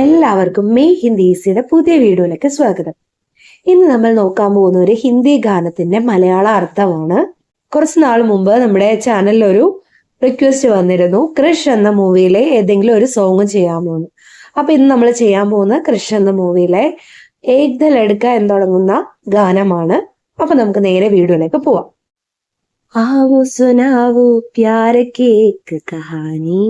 എല്ലാവർക്കും മെയ് ഹിന്ദീസിയുടെ പുതിയ വീഡിയോയിലേക്ക് സ്വാഗതം. ഇന്ന് നമ്മൾ നോക്കാൻ പോകുന്ന ഒരു ഹിന്ദി ഗാനത്തിന്റെ മലയാള അർത്ഥമാണ്. കുറച്ച് നാൾ മുമ്പ് നമ്മുടെ ചാനലിൽ ഒരു റിക്വസ്റ്റ് വന്നിരുന്നു. ക്രിഷ് എന്ന മൂവിയിലെ ഏതെങ്കിലും ഒരു സോങ് ചെയ്യാമോ എന്ന് അപ്പൊ ഇന്ന് നമ്മൾ ചെയ്യാൻ പോകുന്ന ക്രിഷ് എന്ന മൂവിയിലെ ഏക് എടുക്ക എന്ന് തുടങ്ങുന്ന ഗാനമാണ്. അപ്പൊ നമുക്ക് നേരെ വീഡിയോയിലേക്ക് പോവാം. ആവോ സുനാവോ പ്യാര കേക്ക് കഹാനി.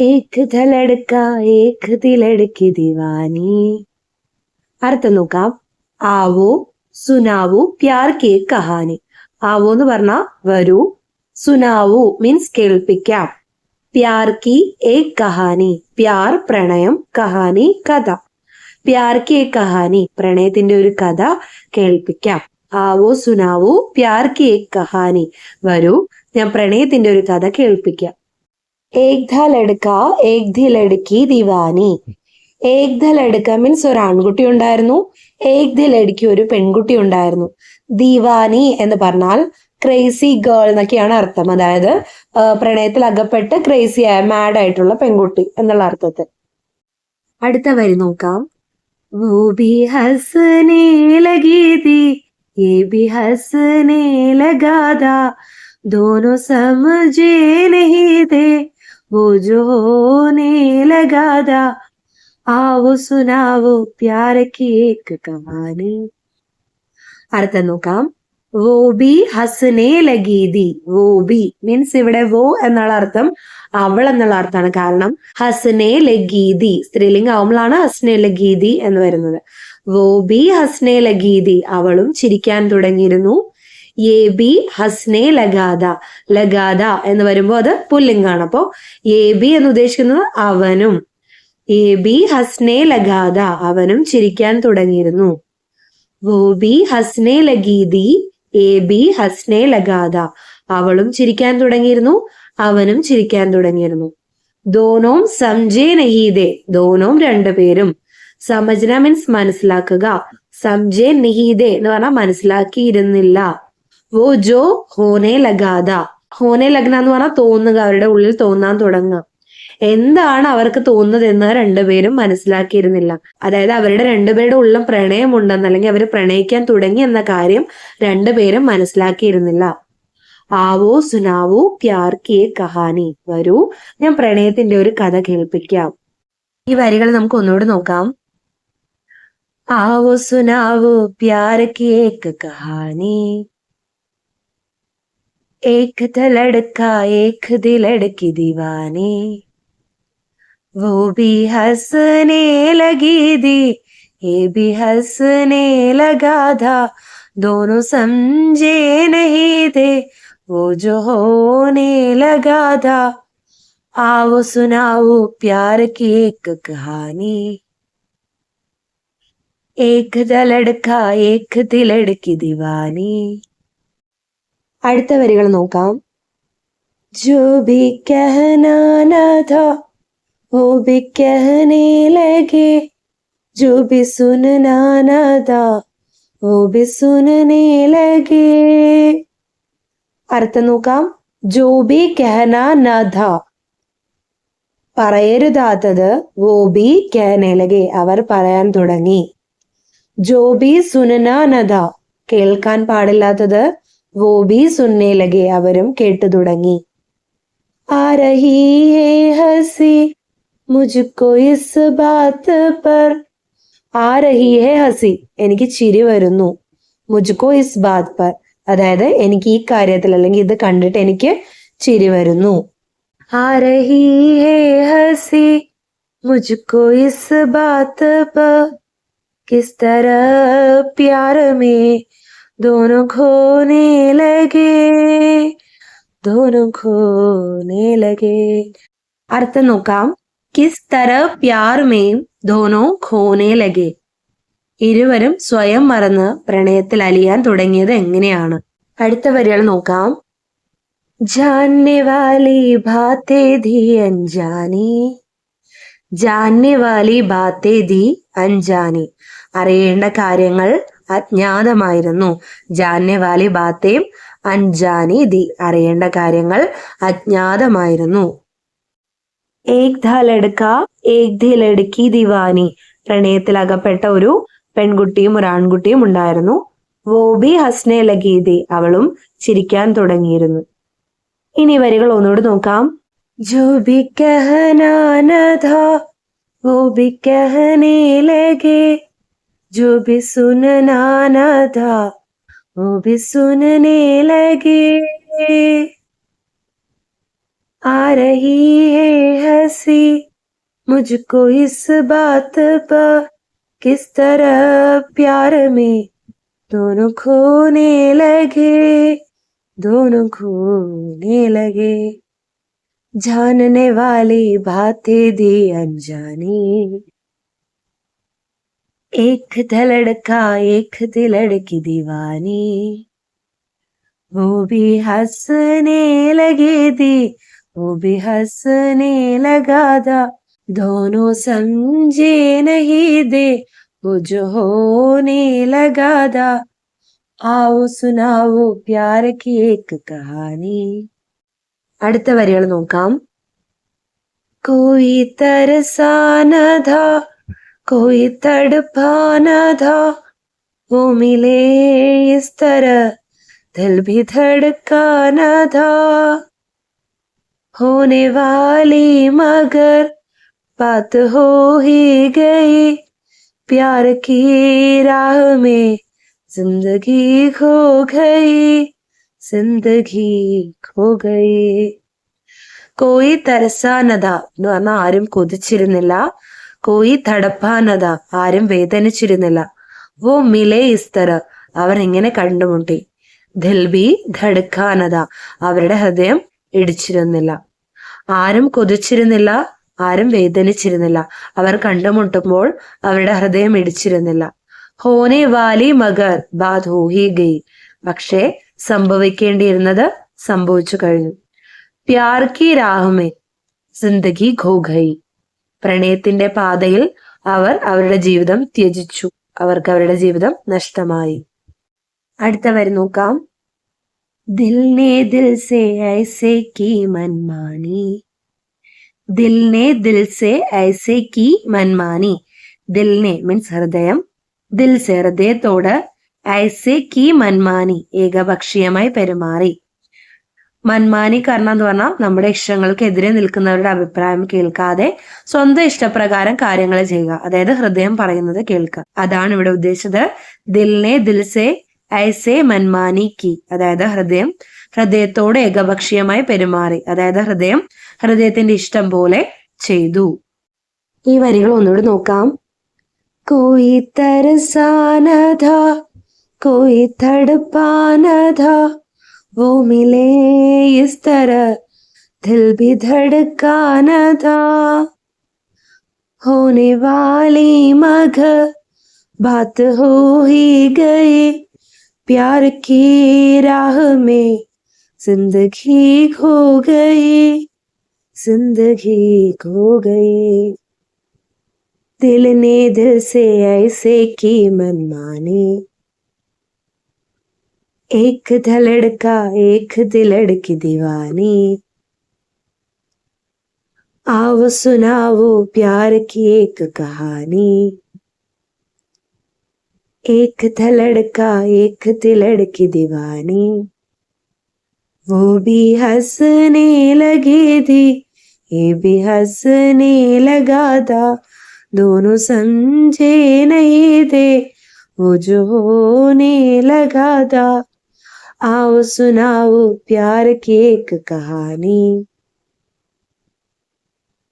एक തലടുക്ക ഏക് തിലടുക്കി ദിവാനി അർത്ഥം നോക്കാം. ആവോ സുനാവു പ്യാർ കെ കഹാനി. ആവോ എന്ന് പറഞ്ഞ വരൂ. സുനാവു മീൻസ് കേൾപ്പിക്കാം. പ്യാർ കി ഏ കഹാനി. പ്യാർ പ്രണയം കഹാനി കഥ. പ്യാർ കി ഏ കഹാനി. പ്രണയത്തിന്റെ ഒരു കഥ കേൾപ്പിക്കാം. ആവോ സുനാവോ പ്യാർ കി ഏ കഹാനി. വരൂ ഞാൻ പ്രണയത്തിന്റെ ഒരു കഥ കേൾപ്പിക്കാം. ഏക് ധ ലടുക്ക ഏക് ധി ലടുക്കി ദിവാനി ഏക് ധ ലടുക്ക മീൻസ് ഒരു ആൺകുട്ടി ഉണ്ടായിരുന്നു ഏക് ദി ലടുക്കി ഒരു പെൺകുട്ടി ഉണ്ടായിരുന്നു ദിവാനി എന്ന് പറഞ്ഞാൽ ക്രേസി ഗേൾ എന്നൊക്കെയാണ് അർത്ഥം അതായത് ആ, പ്രണയത്തിൽ അകപ്പെട്ട് ക്രേസി ആയ മാഡ് ആയിട്ടുള്ള പെൺകുട്ടി എന്നുള്ള അർത്ഥത്തിൽ അടുത്ത വരി നോക്കാം वो भी हंसने लगी थी ये भी हंसने लगा था दोनों समझे नहीं थे బోజో నేలగాదా ആവോ സുനാവോ പ്യാരക്ക് ഏക്ക് കവാന് അർത്ഥം നോക്കാം. വോ ബി ഹസനെ ലഗീതി വോ ബി മീൻസ് ഇവിടെ വോ എന്നുള്ള അർത്ഥം അവൾ എന്നുള്ള അർത്ഥമാണ്. കാരണം ഹസനെ ലഗീതി സ്ത്രീലിംഗം ആവുമ്പോഴാണ് ഹസ്നെ ലഗീതി എന്ന് വരുന്നത്. വോ ബി ഹസ്നെ ലഗീതി അവളും ചിരിക്കാൻ തുടങ്ങിയിരുന്നു. ഏ ബി ഹസ്നെ ലഗാദ. ലഗാദ എന്ന് വരുമ്പോൾ അത് പുല്ലിംഗാണ്. അപ്പോ എ ബി എന്ന് ഉദ്ദേശിക്കുന്നത് അവനും. എ ബി ഹസ്നെ ലഗാദ. അവനും ചിരിക്കാൻ തുടങ്ങിയിരുന്നു. വോ ബി ഹസ്നെ ലഗീദി. എ ബി ഹസ്നെ ലഗാദ. അവളും ചിരിക്കാൻ തുടങ്ങിയിരുന്നു. അവനും ചിരിക്കാൻ തുടങ്ങിയിരുന്നു. ദോനോം സംജേ നഹീദേ. ദോനോം രണ്ടുപേരും സമജന മീൻസ് മനസ്സിലാക്കുക. സംജേ നഹീദേ എന്ന് പറഞ്ഞാൽ മനസ്സിലാക്കിയിരുന്നില്ല. വോ ജോ ഹോനെ ലഗാദ. ഹോനെ ലഗ്ന എന്ന് പറഞ്ഞാൽ തോന്നുക അവരുടെ ഉള്ളിൽ തോന്നാൻ തുടങ്ങുക എന്താണ് അവർക്ക് തോന്നുന്നത് എന്ന് രണ്ടുപേരും മനസ്സിലാക്കിയിരുന്നില്ല. അതായത് അവരുടെ രണ്ടുപേരുടെ ഉള്ളിൽ പ്രണയമുണ്ടെന്ന് അല്ലെങ്കിൽ അവർ പ്രണയിക്കാൻ തുടങ്ങി എന്ന കാര്യം രണ്ടുപേരും മനസ്സിലാക്കിയിരുന്നില്ല. ആവോ സുനാവോ പ്യാർ കെ കഹാനി. വരൂ ഞാൻ പ്രണയത്തിന്റെ ഒരു കഥ കേൾപ്പിക്കാം. ഈ വരികൾ നമുക്ക് ഒന്നുകൂടി നോക്കാം. ആവോ സുനാവോ പ്യാർ കെ കഹാനി. एक था लड़का एक दिल लड़की दीवानी। वो भी हंसने लगी दी, ये भी हंसने लगा था। दोनों समझे नहीं थे, वो जो होने लगा था। आओ सुनाओ प्यार की एक कहानी। एक था लड़का एक थी लड़की दीवानी। അടുത്ത വരികൾ നോക്കാം जो भी कहना न था वो भी कहने लगे जो भी सुनना न था वो भी सुनने लगे അർത്ഥം നോക്കാം ജോ ബി കഹന നഥ പറയരുതാത്തത് വോ ബി കഹനലകെ അവർ പറയാൻ തുടങ്ങി ജോ ബി സുനന നഥ കേൾക്കാൻ പാടില്ലാത്തത് വോ ബി സുന്നേ ലഗെ അവരും കേട്ടു തുടങ്ങി. ആ രഹി ഹേ ഹസി മുജുക്കോ ഇസ് ബാത്ത് പർ. ആ രഹി ഹേ ഹസി എനിക്ക് ചിരി വരുന്നു. മുജുക്കോ ഇസ് ബാത്ത് പർ. അതായത് എനിക്ക് ഈ കാര്യത്തിൽ അല്ലെങ്കിൽ ഇത് കണ്ടിട്ട് എനിക്ക് ചിരി വരുന്നു. ആ രഹി ഹേ ഹസി മുജുക്കോ ഇസ് ബാത്ത് പർ. കിസ് തര പ്യാർ മേ दोनों खोने लगे दोनों खोने लगे അർത്ഥം നോക്കാം കിസ് തര പ്യാർ മേം ധോനോ ഖോനെ ലഗെ ഇരുവരും സ്വയം മറന്ന് പ്രണയത്തിൽ അലിയാൻ തുടങ്ങിയത് എങ്ങനെയാണ് അടുത്ത വരികൾ നോക്കാം ജാന്നെ വാലി ബാത്തേ ധി അഞ്ജാനി ജാന്നെ വാലി ബാത്തേ ധി അഞ്ജാനി അറിയേണ്ട കാര്യങ്ങൾ അജ്ഞാതമായിരുന്നു. ജാന്യവാലി ബാത്തേം അൻജാനി ദി അറിയേണ്ട കാര്യങ്ങൾ അജ്ഞാതമായിരുന്നു. ഏക് ധ ഏക് ദിവാനി പ്രണയത്തിൽ അകപ്പെട്ട ഒരു പെൺകുട്ടിയും ഒരു ആൺകുട്ടിയും ഉണ്ടായിരുന്നു. വോബി ഹസ്നെ ലഗീതി അവളും ചിരിക്കാൻ തുടങ്ങിയിരുന്നു. ഇനി വരികൾ ഒന്നുകൂടി നോക്കാം. ജോബിക്കഹനാനഥ കഹനാനധ ലഗേ जो भी सुनना न था, वो भी सुनने लगे। आ रही है हँसी, मुझको इस बात पर किस तरह प्यार में दोनों खोने लगे, दोनों खोने लगे। जानने वाली बातें दी अनजानी। एक धड़का एक दिलड़ की दीवानी वो भी हंसने लगे थी वो भी हंसने लगा था दोनों समझे नहीं दे वो जो होने लगा था आओ सुनाओ प्यार की एक कहानी അടുത്ത വരികൾ നോക്കാം कोई तरसाना था कोई तड़पाना था वो मिले इस तरह दिल भी धड़काना था होने वाली मगर बात हो ही गई प्यार की राह में जिंदगी खो गई जिंदगी खो गई കോയി തരസാനത എന്ന് പറഞ്ഞാൽ ആരും കൊതിച്ചിരുന്നില്ല കോയി തടപ്പാനത ആരും വേദനിച്ചിരുന്നില്ല. വോ മിലേ ഇസ്തർ അവർ ഇങ്ങനെ കണ്ടുമുട്ടി. ദിൽബി ധടുക്കാനത അവരുടെ ഹൃദയം ഇടിച്ചിരുന്നില്ല. ആരും കൊതിച്ചിരുന്നില്ല ആരും വേദനിച്ചിരുന്നില്ല. അവർ കണ്ടുമുട്ടുമ്പോൾ അവരുടെ ഹൃദയം ഇടിച്ചിരുന്നില്ല. ഹോനെ വാലി മഗർ ബാദ് ഹോഹി ഗയി. പക്ഷേ സംഭവിക്കേണ്ടിയിരുന്നത് സംഭവിച്ചു കഴിഞ്ഞു. പ്യാർ കി രാഹുമേ സിന്ദഗി ഖോ ഗയി പ്രണയത്തിന്റെ പാതയിൽ അവർ അവരുടെ ജീവിതം ത്യജിച്ചു. അവർക്ക് അവരുടെ ജീവിതം നഷ്ടമായി. അടുത്ത വരി നോക്കാം. ദിൽ നേ ദിൽ സേ ഐസേ കി മൻമാനി. ദിൽ നേ ദിൽ സേ ഐസേ കി മൻമാനി. ദിൽ നേ മീൻസ് ഹൃദയം. ദിൽ സേ ഹൃദയത്തോട് ഐസേ കി മൻമാനി. ഏകപക്ഷീയമായി പെരുമാറി. മൻമാനീകരണം എന്ന് പറഞ്ഞാൽ നമ്മുടെ ഇഷ്ടങ്ങൾക്കെതിരെ നിൽക്കുന്നവരുടെ അഭിപ്രായം കേൾക്കാതെ സ്വന്തം ഇഷ്ടപ്രകാരം കാര്യങ്ങൾ ചെയ്യുക. അതായത് ഹൃദയം പറയുന്നത് കേൾക്കുക. അതാണ് ഇവിടെ ഉദ്ദേശിച്ചത്. ദിൽനെ ദിൽസെ ഐസെ മൻമാനി കി. അതായത് ഹൃദയം ഹൃദയത്തോട് ഏകപക്ഷീയമായി പെരുമാറി. അതായത് ഹൃദയം ഹൃദയത്തിന്റെ ഇഷ്ടം പോലെ ചെയ്തു. ഈ വരികൾ ഒന്നുകൂടി നോക്കാം. കോയി തരസാനധ കോയി തടുപ്പാനധ वो मिले इस तरह, दिल भी धड़का न था। होने वाली मगर बात हो ही गई प्यार की राह में। ज़िंदगी खो गई, ज़िंदगी खो गई। दिल ने दिल से ऐसे की मनमानी। एक था लड़का, एक दिलड़ की दीवानी। आओ सुनाओ प्यार की एक कहानी। एक था लड़का, एक दिलड़ की दीवानी। वो भी हंसने लगी थी, ये भी हंसने लगा था। दोनों समझे नहीं थे, वो जो होने लगा था। आओ सुनाओ प्यार की एक कहानी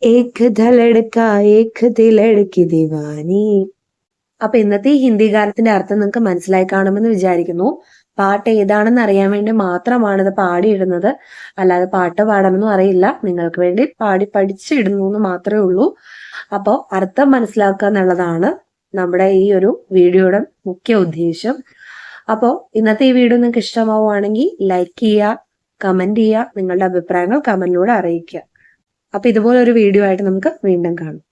एक धड़का एक दिलड़ की दीवानी അപ്പൊ ഇന്നത്തെ ഈ ഹിന്ദി ഗാനത്തിന്റെ അർത്ഥം നിങ്ങൾക്ക് മനസ്സിലായി കാണുമെന്ന് വിചാരിക്കുന്നു പാട്ട് ഏതാണെന്ന് അറിയാൻ വേണ്ടി മാത്രമാണ് ഇത് പാടിയിടുന്നത് അല്ലാതെ പാട്ട് പാടാനൊന്നും അറിയില്ല നിങ്ങൾക്ക് വേണ്ടി പാടി പഠിച്ചിടുന്നു എന്ന് മാത്രമേ ഉള്ളൂ അപ്പോൾ അർത്ഥം മനസ്സിലാക്കുക എന്നുള്ളതാണ് നമ്മുടെ ഈ ഒരു വീഡിയോയുടെ മുഖ്യ ഉദ്ദേശം അപ്പോൾ ഇന്നത്തെ ഈ വീഡിയോ നിങ്ങൾക്ക് ഇഷ്ടമാവുകയാണെങ്കിൽ ലൈക്ക് ചെയ്യുക കമന്റ് ചെയ്യുക നിങ്ങളുടെ അഭിപ്രായങ്ങൾ കമന്റിലൂടെ അറിയിക്കുക. അപ്പൊ ഇതുപോലൊരു വീഡിയോ ആയിട്ട് നമുക്ക് വീണ്ടും കാണാം.